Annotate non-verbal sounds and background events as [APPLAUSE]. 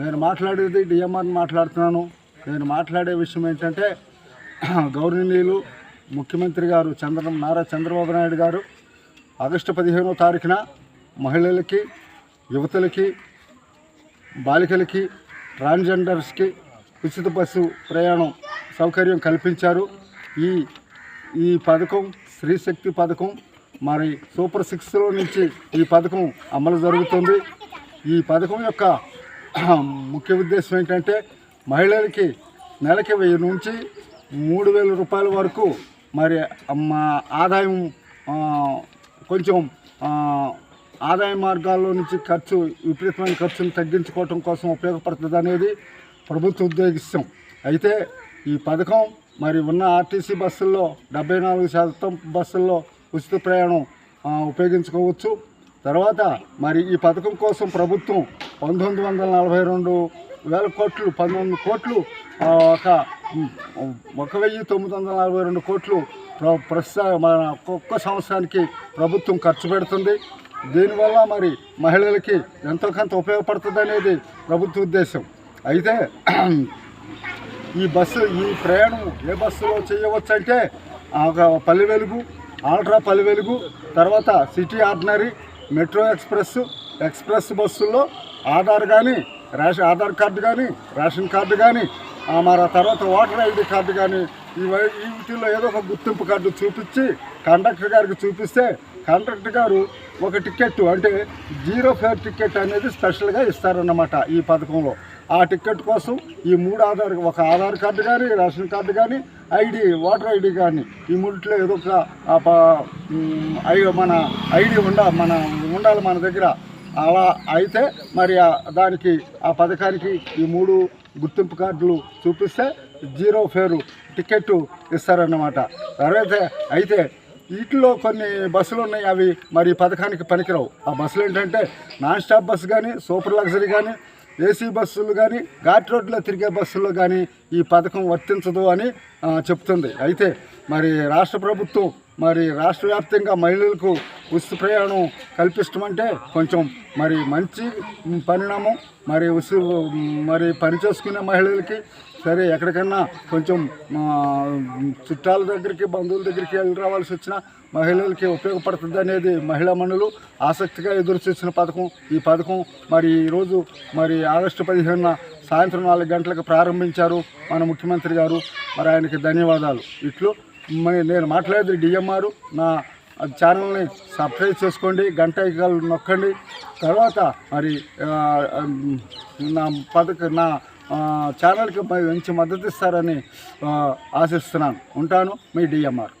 నేను మాట్లాడేది డిఎంఆర్ని మాట్లాడుతున్నాను. నేను మాట్లాడే విషయం ఏంటంటే [CLEARS THROAT] గౌరవనీయులు ముఖ్యమంత్రి గారు చంద్ర నారా చంద్రబాబు నాయుడు గారు ఆగస్టు పదిహేనో తారీఖున మహిళలకి యువతులకి బాలికలకి ట్రాన్స్జెండర్స్కి ఉచిత బస్సు ప్రయాణం సౌకర్యం కల్పించారు. ఈ ఈ పథకం స్త్రీశక్తి పథకం మరి సూపర్ సిక్స్లో నుంచి ఈ పథకం అమలు జరుగుతుంది. ఈ పథకం యొక్క ముఖ్య ఉద్దేశం ఏంటంటే మహిళలకి నెలకి వెయ్యి నుంచి మూడు వేల రూపాయల వరకు మరి మా ఆదాయం కొంచెం ఆదాయ మార్గాల్లో నుంచి ఖర్చు విపరీతమైన ఖర్చును తగ్గించుకోవటం కోసం ఉపయోగపడుతుంది అనేది ప్రభుత్వ ఉద్దేశం. అయితే ఈ పథకం మరి ఉన్న ఆర్టీసీ బస్సుల్లో డెబ్బై నాలుగు శాతం బస్సుల్లో ఉచిత ప్రయాణం ఉపయోగించుకోవచ్చు. తర్వాత మరి ఈ పథకం కోసం ప్రభుత్వం పంతొమ్మిది వందల నలభై రెండు వేల కోట్లు పంతొమ్మిది కోట్లు ఒక ఒక వెయ్యి తొమ్మిది వందల నలభై రెండు కోట్లు ప్ర ప్రస్తుత మన ఒక్కొక్క సంవత్సరానికి ప్రభుత్వం ఖర్చు పెడుతుంది. దీనివల్ల మరి మహిళలకి ఎంతో కొంత ఉపయోగపడుతుంది అనేది ప్రభుత్వ ఉద్దేశం. అయితే ఈ బస్సు ఈ ప్రయాణం ఏ బస్సులో చేయవచ్చు అంటే ఒక పల్లె వెలుగు ఆల్ట్రా పల్లె వెలుగు తర్వాత city ordinary metro express express బస్సుల్లో ఆధార్ కానీ రేషన్ ఆధార్ కార్డు కానీ రేషన్ కార్డు కానీ మరి ఆ తర్వాత ఓటర్ ఐడి కార్డు కానీ ఈ వీటిల్లో ఏదో ఒక గుర్తింపు కార్డు చూపించి కండక్టర్ గారికి చూపిస్తే కండక్టర్ గారు ఒక టికెట్ అంటే జీరో ఫేర్ టికెట్ అనేది స్పెషల్గా ఇస్తారన్నమాట ఈ పథకంలో. ఆ టికెట్ కోసం ఈ మూడు ఆధార్ ఒక ఆధార్ కార్డు కానీ రేషన్ కార్డు కానీ ఐడి ఓటర్ ఐడి కానీ ఈ ముట్లో ఏదో ఒక ఐ- మన ఐడి ఉండ మన ఉండాలి మన దగ్గర. అలా అయితే మరి దానికి ఆ పథకానికి ఈ మూడు గుర్తింపు కార్డులు చూపిస్తే జీరో ఫేరు టికెట్ ఇస్తారన్నమాట. తర్వాత అయితే వీటిలో కొన్ని బస్సులు ఉన్నాయి అవి మరి ఈ పథకానికి పనికిరావు. ఆ బస్సులు ఏంటంటే నాన్ స్టాప్ బస్సు కానీ సూపర్ లగ్జరీ కానీ ఏసీ బస్సులు కానీ ఘాట్ రోడ్లో తిరిగే బస్సుల్లో కానీ ఈ పథకం వర్తించదు అని చెప్తుంది. అయితే మరి రాష్ట్ర ప్రభుత్వం మరి రాష్ట్ర వ్యాప్తంగా మహిళలకు ఉచిత ప్రయాణం కల్పిస్తామంటే కొంచెం మరి మంచి పరిణామం మరి ఉసి మరి పని చేసుకునే మహిళలకి సరే ఎక్కడికన్నా కొంచెం చుట్టాల దగ్గరికి బంధువుల దగ్గరికి వెళ్ళి రావాల్సి వచ్చిన మహిళలకి ఉపయోగపడుతుంది అనేది మహిళా మనులు ఆసక్తిగా ఎదురు చూసిన పథకం. ఈ పథకం మరి ఈరోజు మరి ఆగస్టు పదిహేనున సాయంత్రం నాలుగు గంటలకు ప్రారంభించారు మన ముఖ్యమంత్రి గారు. మరి ఆయనకి ధన్యవాదాలు. ఇట్లు మరి నేను మాట్లాడేది డిఎంఆర్ నా ఛానల్ని సబ్స్క్రైబ్ చేసుకోండి గంట నొక్కండి. తర్వాత మరి నా పథక నా ఛానల్కి మంచి మద్దతు ఇస్తారని ఆశిస్తున్నాను. ఉంటాను మీ డిఎంఆర్.